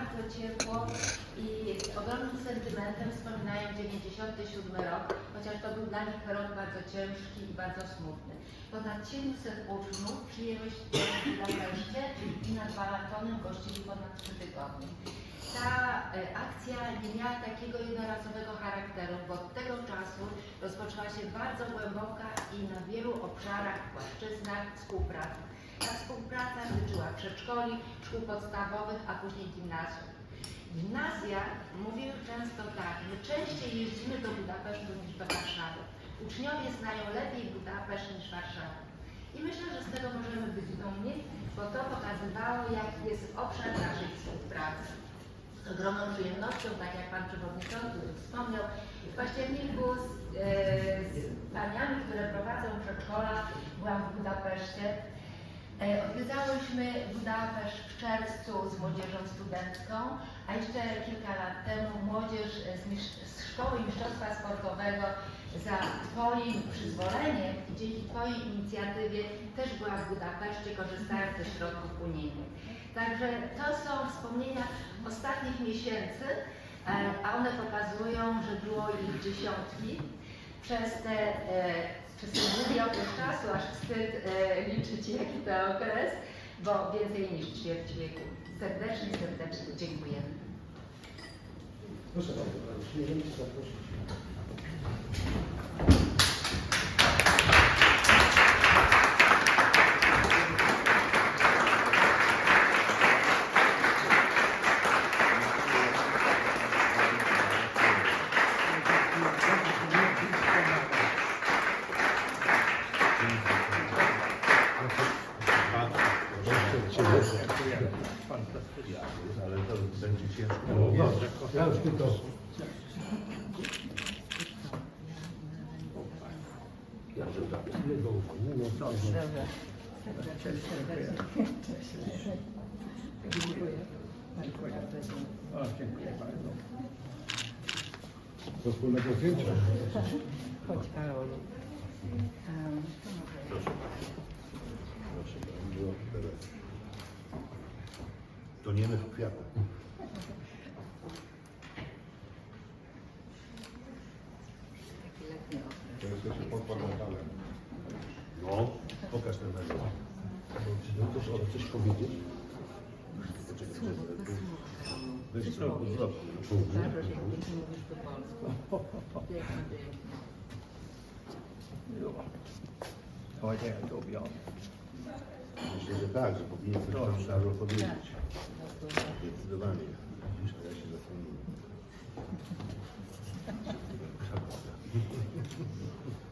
bardzo ciepło i z ogromnym sentymentem wspominają 97 rok, chociaż to był dla nich rok bardzo ciężki i bardzo smutny. Ponad 700 uczniów przyjęłyśmy w Budapeszcie i nad maratonem gościli ponad 3 tygodnie. Ta e, akcja nie miała takiego jednorazowego charakteru, bo od tego czasu rozpoczęła się bardzo głęboka i na wielu obszarach, płaszczyznach współpraca. Ta współpraca dotyczyła przedszkoli, szkół podstawowych, a później gimnazjów. Gimnazja mówiły często tak, my częściej jeździmy do Budapesztu niż. Uczniowie znają lepiej Budapeszt niż Warszawę. I myślę, że z tego możemy być dumni, bo to pokazywało, jaki jest obszar naszej współpracy. Z ogromną przyjemnością, tak jak Pan Przewodniczący wspomniał, w październiku z, e, z paniami, które prowadzą przedszkola, byłam w Budapeszcie. E, Odwiedzałyśmy Budapeszt w czerwcu z młodzieżą studencką, a jeszcze kilka lat temu młodzież z, z Szkoły Mistrzostwa Sportowego za Twoim przyzwoleniem i dzięki Twojej inicjatywie też była w Budapeszcie, korzystając ze środków unijnych. Także to są wspomnienia ostatnich miesięcy, e, a one pokazują, że było ich dziesiątki. Przez te, e, przez ten czasu, aż wstyd e, liczyć jaki to okres, bo więcej niż ćwierć wieku. Serdecznie, serdecznie dziękujemy. Proszę bardzo, Pani Śmiejem zaprosić. Ale to będzie ciężko. Ja już tylko. Ja że tak, nie do. O, dziękuję bardzo. Do wspólnego zdjęcia. Chodź Karolu. Um, Proszę bardzo, teraz. Toniemy w kwiatach. To jesteśmy pod parlamentem. No, pokaż ten medal. No to chcesz powiedzieć? Coś to, powiedz. zrób. Zdarza się, jak nie mówisz po polsku. Pięknie, pięknie. Jo. Ja, är Torbjörn. Myślę, że tak, że powinien coś tam Karol powiedzieć. Tak. Zdecydowanie. Widzisz, a ja się zastanawiam.